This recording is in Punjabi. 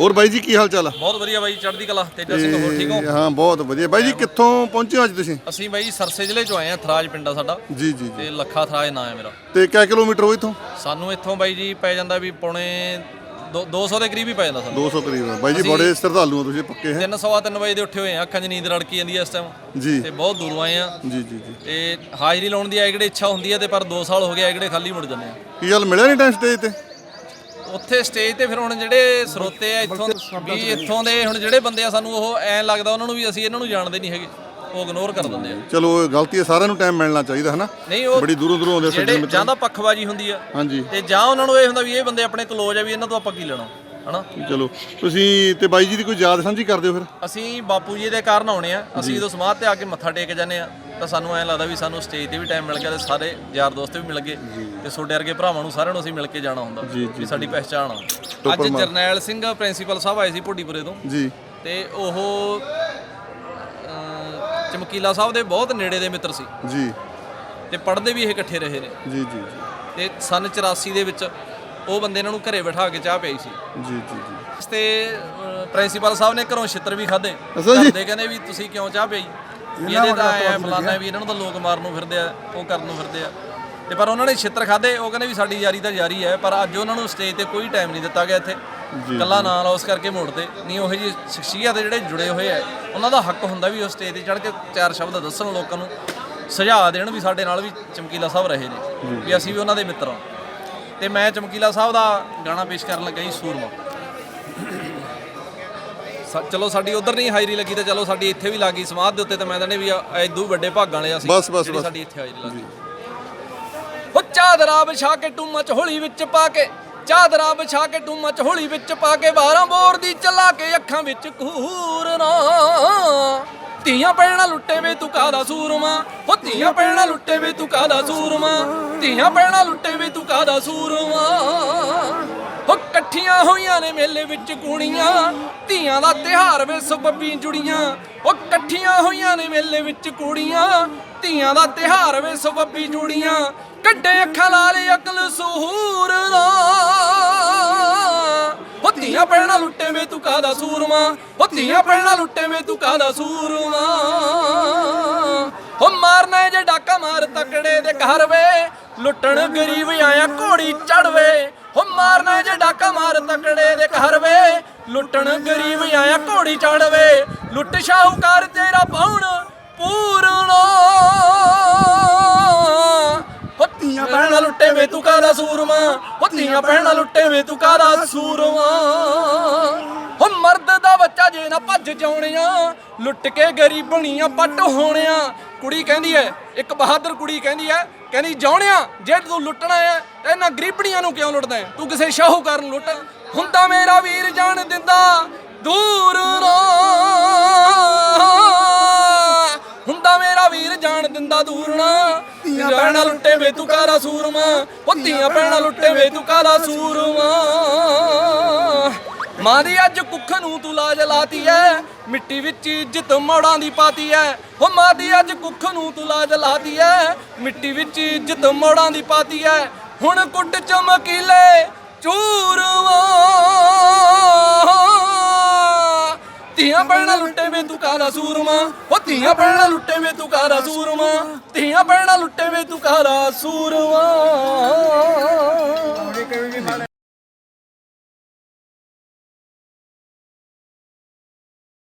ਹੋਰ ਬਾਈ ਜੀ ਕੀ ਹਾਲ ਚਾਲ ਆ? ਬਹੁਤ ਵਧੀਆ ਬਾਈ ਚੜ੍ਹਦੀ ਕਲਾ ਤੇਜਾ ਸਿੰਘ ਹੋਰ ਠੀਕ ਹੋ? ਹਾਂ ਬਹੁਤ ਵਧੀਆ। ਬਾਈ ਜੀ ਕਿੱਥੋਂ ਪਹੁੰਚੇ ਹੋ ਅੱਜ ਤੁਸੀਂ? ਅਸੀਂ ਬਾਈ ਸਰਸੇ ਜ਼ਿਲ੍ਹੇ ਚੋਂ ਆਏ ਆ ਥਰਾਜ ਪਿੰਡਾ ਸਾਡਾ। ਜੀ ਜੀ ਤੇ ਲੱਖਾ ਥਰਾਜ ਨਾਂ ਹੈ ਮੇਰਾ। ਤੇ ਕਿੰਨੇ ਕਿਲੋਮੀਟਰ ਹੋ ਇਥੋਂ? ਸਾਨੂੰ ਇੱਥੋਂ ਬਾਈ ਜੀ ਪੈ ਜਾਂਦਾ ਵੀ ਪੌਣੇ ਦੋ- 200 ਦੇ ਕਰੀਬ ਹੀ ਪੈ ਜਾਂਦਾ ਸਾਨੂੰ। 200 ਕਰੀਬ। ਬਾਈ ਜੀ ਬੜੇ ਸ਼ਰਧਾਲੂ ਹੋ ਤੁਸੀਂ ਪੱਕੇ ਹੈ। 3:30 ਵਜੇ ਦੇ ਉੱਠੇ ਹੋਏ ਆ ਅੱਖਾਂ 'ਚ ਨੀਂਦ ਰੜਕੀ ਜਾਂਦੀ ਐ ਇਸ ਟਾਈਮ ਜੀ। ਤੇ ਬਹੁਤ ਦੂਰੋਂ ਆਏ ਆ ਜੀ ਜੀ ਜੀ। ਤੇ ਹਾਜ਼ਰੀ ਲਾਉਣ ਦੀ ਐਗੜੇ ਇੱਛਾ ਹੁੰਦੀ ਹੈ ਤੇ ਪਰ 2 ਸਾਲ ਹੋ ਗਏ ਐਗੜੇ ਖਾਲੀ ਮੁੜ ਜਾਂਦੇ ਆ ਕੀ ਗੱਲ ਮਿਲਿਆ ਨਹੀਂ ਟਾਈਮ ਸਟੇਜ ਤੇ? ਉੱਥੇ ਸਟੇਜ ਤੇ ਫਿਰ ਹੁਣ ਜਿਹੜੇ ਸਰੋਤੇ ਆ ਇੱਥੋਂ ਵੀ ਇੱਥੋਂ ਦੇ ਹੁਣ ਜਿਹੜੇ ਬੰਦੇ ਆ ਸਾਨੂੰ ਉਹ ਐਂ ਲੱਗਦਾ ਉਹਨਾਂ ਨੂੰ ਵੀ ਅਸੀਂ ਇਹਨਾਂ ਨੂੰ ਜਾਣਦੇ ਨਹੀਂ ਹੈਗੇ। ਉਹ ਇਗਨੋਰ ਕਰ ਦਿੰਦੇ ਆ। ਚਲੋ ਇਹ ਗਲਤੀ ਹੈ ਸਾਰਿਆਂ ਨੂੰ ਟਾਈਮ ਮਿਲਣਾ ਚਾਹੀਦਾ ਹੈ ਨਾ ਨਹੀਂ ਉਹ ਬੜੀ ਦੂਰੋਂ ਦੂਰੋਂ ਆਉਂਦੇ ਜਿਹੜੇ ਸੱਜਣ ਜਾਂ ਤਾਂ ਪੱਖਵਾਜੀ ਹੁੰਦੀ ਆ। ਹਾਂਜੀ। ਤੇ ਜਾਂ ਉਹਨਾਂ ਨੂੰ ਇਹ ਹੁੰਦਾ ਵੀ ਇਹ ਬੰਦੇ ਆਪਣੇ ਕਲੋਜ ਆ ਵੀ ਇਹਨਾਂ ਤੋਂ ਆਪਾਂ ਕੀ ਲੈਣਾ ਹਨਾ? ਚਲੋ ਤੁਸੀਂ ਤੇ ਬਾਈ ਜੀ ਦੀ ਕੋਈ ਯਾਦ ਸਾਂਝੀ ਕਰਦੇ ਹੋ ਫਿਰ। ਅਸੀਂ ਬਾਪੂ ਜੀ ਦੇ ਕਾਰਨ ਆਉਣੇ ਆ। ਅਸੀਂ ਜਦੋਂ ਸਮਾਧ ਤੇ ਆ ਕੇ ਮੱਥਾ ਟੇਕ ਜਾਂਦੇ ਆ। ਤਾਂ ਸਾਨੂੰ ਐਂ ਲੱਗਦਾ ਵੀ ਸਾਨੂੰ ਸਟੇਜ ਤੇ ਵੀ ਟਾਈਮ ਮਿਲ ਗਿਆ ਤੇ ਸਾਰੇ ਯਾਰ ਦੋਸਤ ਵੀ ਮਿਲ ਗਏ ਤੇ ਤੁਹਾਡੇ ਵਰਗੇ ਭਰਾਵਾਂ ਨੂੰ ਸਾਰਿਆਂ ਨੂੰ ਅਸੀਂ ਮਿਲ ਕੇ ਜਾਣਾ ਹੁੰਦਾ ਵੀ ਸਾਡੀ ਪਹਿਚਾਣ ਆ। ਅੱਜ ਜਰਨੈਲ ਸਿੰਘ ਪ੍ਰਿੰਸੀਪਲ ਸਾਹਿਬ ਆਏ ਸੀ ਭੁੱਡੀਪੁਰੇ ਤੋਂ। ਜੀ। ਤੇ ਉਹ ਚਮਕੀਲਾ ਸਾਹਿਬ ਦੇ ਬਹੁਤ ਨੇੜੇ ਦੇ ਮਿੱਤਰ ਸੀ। ਜੀ। ਤੇ ਪੜ੍ਹਦੇ ਵੀ ਇਹ ਇਕੱਠੇ ਰਹੇ ਨੇ। ਜੀ ਜੀ ਤੇ ਸਨ 84 ਦੇ ਵਿੱਚ ਉਹ ਬੰਦੇ ਇਹਨਾਂ ਨੂੰ ਘਰੇ ਬਿਠਾ ਕੇ ਚਾਹ ਪਿਆਈ ਸੀ। ਜੀ ਜੀ ਜੀ। ਤੇ ਪ੍ਰਿੰਸੀਪਲ ਸਾਹਿਬ ਨੇ ਘਰੋਂ ਛਿੱਤਰ ਵੀ ਖਾਦੇ। ਘਰਦੇ ਕਹਿੰਦੇ ਵੀ ਤੁਸੀਂ ਕਿਉਂ ਚਾਹ ਪਿਆਈ ਵੀ ਇਹਦੇ ਤਾਂ ਫਲਾਨਾ ਹੈ ਵੀ ਇਹਨਾਂ ਨੂੰ ਤਾਂ ਲੋਕ ਮਾਰਨ ਨੂੰ ਫਿਰਦੇ ਆ ਉਹ ਕਰਨ ਨੂੰ ਫਿਰਦੇ ਆ। ਤੇ ਪਰ ਉਹਨਾਂ ਨੇ ਛਿੱਤਰ ਖਾਦੇ ਉਹ ਕਹਿੰਦੇ ਵੀ ਸਾਡੀ ਯਾਰੀ ਤਾਂ ਯਾਰੀ ਹੈ ਪਰ ਅੱਜ ਉਹਨਾਂ ਨੂੰ ਸਟੇਜ ਤੇ ਕੋਈ ਟਾਈਮ ਨਹੀਂ ਦਿੱਤਾ ਗਿਆ ਇੱਥੇ। ਕੱਲਾ ਨਾਂ ਲੌਸ ਕਰਕੇ ਮੋੜਦੇ ਨਹੀਂ ਉਹੋ ਜੀ ਸ਼ਖਸੀਅਤ ਜਿਹੜੇ ਜੁੜੇ ਹੋਏ ਆ ਉਹਨਾਂ ਦਾ ਹੱਕ ਹੁੰਦਾ ਵੀ ਉਹ ਸਟੇਜ ਤੇ ਚੜ੍ਹ ਕੇ ਚਾਰ ਸ਼ਬਦ ਦੱਸਣ ਲੋਕਾਂ ਨੂੰ ਸੁਝਾਅ ਦੇਣ ਵੀ ਸਾਡੇ ਨਾਲ ਵੀ ਚਮਕੀਲਾ ਸਾਹਿਬ ਰਹੇ ਨੇ ਵੀ ਅਸੀਂ ਵੀ ਉਹਨਾਂ ਦੇ ਮਿੱਤਰ ਹਾਂ। ਤੇ ਮੈਂ ਚਮਕੀਲਾ ਸਾਹਿਬ ਦਾ ਗਾਣਾ ਪੇਸ਼ ਕਰਨ ਲੱਗਾ ਜੀ ਸੂਰਮਾ। ਚਲੋ ਸਾਡੀ ਉਧਰ ਨਹੀਂ ਹਾਜ਼ਰੀ ਲੱਗੀ ਤੇ ਚਲੋ ਸਾਡੀ ਇੱਥੇ ਵੀ ਲੱਗੀ ਸਮਾਧ ਦੇ ਉੱਤੇ ਤੇ ਮੈਂ ਕਹਿੰਦੇ ਵੀ ਐਦੂ ਵੱਡੇ ਭਾਗਾਂ ਵਾਲੇ ਅਸੀਂ ਬਸ, ਬਸ, ਜਿਹੜੀ ਬਸ। ਸਾਡੀ ਇੱਥੇ ਹਾਜ਼ਰੀ ਲੱਗੀ। ਹੋ ਚਾਦਰਾ ਵਿਛਾ ਕੇ ਟੂਮਾ ਚ ਹੋਲੀ ਵਿੱਚ ਪਾ ਕੇ ਚਾਦਰਾ ਵਿਛਾ ਕੇ ਟੂਮਾ ਚ ਹੋਲੀ ਵਿੱਚ ਪਾ ਕੇ 12 ਬੋਰ ਦੀ ਚਲਾ ਕੇ ਅੱਖਾਂ ਵਿੱਚ ਕੂਰਨਾ ਧੀਆਂ ਪੈਣਾ ਲੁੱਟੇ ਵੇ ਤੂੰ ਕਾਦਾ ਸੂਰਮਾ ਹੋ ਧੀਆਂ ਪੈਣਾ ਲੁੱਟੇ ਵੇ ਤੂੰ ਕਾਦਾ ਸੂਰਮਾ ਧੀਆਂ ਪੈਣਾ ਲੁੱਟੇ ਵੇ ਤੂੰ ਕਾਦਾ ਸੂਰਮਾ। ਹੋ ਇਕੱਠੀਆਂ ਹੋਈਆਂ ਨੇ ਮੇਲੇ ਵਿੱਚ ਕੁੜੀਆਂ, ਧੀਆਂ ਦਾ ਤਿਹਾਰ ਵੇ ਸਬੱਬੀ ਜੁੜੀਆਂ ਉਹ ਇਕੱਠੀਆਂ ਹੋਈਆਂ ਨੇ ਮੇਲੇ ਵਿੱਚ ਕੁੜੀਆਂ, ਧੀਆਂ ਦਾ ਤਿਹਾਰ ਵੇ ਸਬੱਬੀ ਜੁੜੀਆਂ ਕੱਢੇ ਅੱਖਾਂ ਲਾਲ ਅਕਲ ਸੁਹੂਰ ਦਾ। ਹੋ ਧੀਆਂ ਪੈਣਾ ਲੁੱਟੇ ਵੇ ਤੂੰ ਕਾਦਾ ਸੂਰਮਾ ਉਹ ਧੀਆਂ ਪੈਣਾ ਲੁੱਟੇ ਵੇ ਤੂੰ ਕਾਦਾ ਸੂਰਮਾ ਹੋ ਮਾਰਨਾ ਜੇ ਡਾਕਾ ਮਾਰ ਤਕੜੇ ਦੇ ਘਰ ਵੇ, ਲੁੱਟਣ ਗਰੀਬ ਆਇਆ ਘੋੜੀ ਚੜਵੇ ਹੋ ਮਾਰਨਾ ਜੇ ਡਾਕਾ ਮਾਰ ਤਕੜੇ ਦੇ ਘਰ ਵੇ ਲੁੱਟਣ ਗਰੀਬ ਆਇਆ ਘੋੜੀ ਚੜਵੇ। ਲੁੱਟ ਸ਼ਾਹੂਕਾਰ ਤੇਰਾ ਪਾਉਣ ਪੂਰਨਾ ਹੁੱਤੀਆਂ ਪਹਿਣਾ ਲੁੱਟੇ ਵੇ ਤੂੰ ਕਾਦਾ ਸੂਰਮਾ? ਹੁੱਤੀਆਂ ਪਹਿਣਾ ਲੁੱਟੇ ਵੇ ਤੂੰ ਕਾਦਾ ਸੂਰਮਾ? ਹੋ ਮਰਦ ਦਾ ਬੱਚਾ ਜੇ ਨਾ ਭੱਜ ਜਾਉਣਿਆ, ਲੁੱਟ ਕੇ ਗਰੀਬਣੀਆਂ ਪੱਟ ਹੋਣਿਆ। ਕੁੜੀ ਕਹਿੰਦੀ ਐ ਇੱਕ ਬਹਾਦਰ ਕੁੜੀ ਕਹਿੰਦੀ ਐ ਕਹਿੰਦੀ ਜਾਉਣਿਆ ਜੇ ਤੂੰ ਲੁੱਟਣਾ ਐ ਤੇ ਇਹਨਾਂ ਗਰੀਬਣੀਆਂ ਨੂੰ ਕਿਉਂ ਲੁੱਟਦਾ ਐ? ਤੂੰ ਕਿਸੇ ਸ਼ਾਹੂਕਾਰ ਨੂੰ ਲੁੱਟ। ਹੁੰਦਾ ਮੇਰਾ ਵੀਰ ਜਾਣ ਦਿੰਦਾ ਦੂਰ ਨਾ ਹੁੰਦਾ ਮੇਰਾ ਵੀਰ ਜਾਣ ਦਿੰਦਾ ਦੂਰ ਨਾ ਧੀਆਂ ਪੈਣਾ ਲੁੱਟੇ ਵੇ ਤੂੰ ਕਾਲਾ ਸੂਰਮਾ। ਉਹ ਧੀਆਂ ਪੈਣਾ ਲੁੱਟੇ ਵੇ ਤੂੰ ਕਾਲਾ ਸੂਰਮਾ। ਮਾਂ ਦੀ ਅੱਜ ਕੁੱਖ ਨੂੰ ਤੂੰ ਲਾਜ ਲਾਤੀ ਐ। ਮਿੱਟੀ ਵਿੱਚ ਇੱਜ਼ਤ ਮੋੜਾਂ ਦੀ ਪਾਤੀ ਐ। ਹੋ ਮਾਂ ਦੀ ਅੱਜ ਕੁੱਖ ਨੂੰ ਤੂੰ ਲਾਜ ਲਾਤੀ ਐ। ਮਿੱਟੀ ਵਿੱਚ ਇੱਜ਼ਤ ਮੋੜਾਂ ਦੀ ਪਾਤੀ ਐ। ਹੁਣ ਕੁੱਟ ਚਮਕੀਲੇ ਚੂਰਵਾ। ਧੀਆਂ ਪੈਣਾ ਲੁੱਟੇ ਵੇ ਤੂੰ ਕਾਲਾ ਸੂਰਮਾ? ਉਹ ਧੀਆਂ ਪੈਣਾ ਲੁੱਟੇ ਵੇ ਤੂੰ ਕਾਲਾ ਸੂਰਮਾ? ਧੀਆਂ ਪੈਣਾ ਲੁੱਟੇ ਵੇ ਤੂੰ ਕਾਲਾ ਸੂਰਮਾ?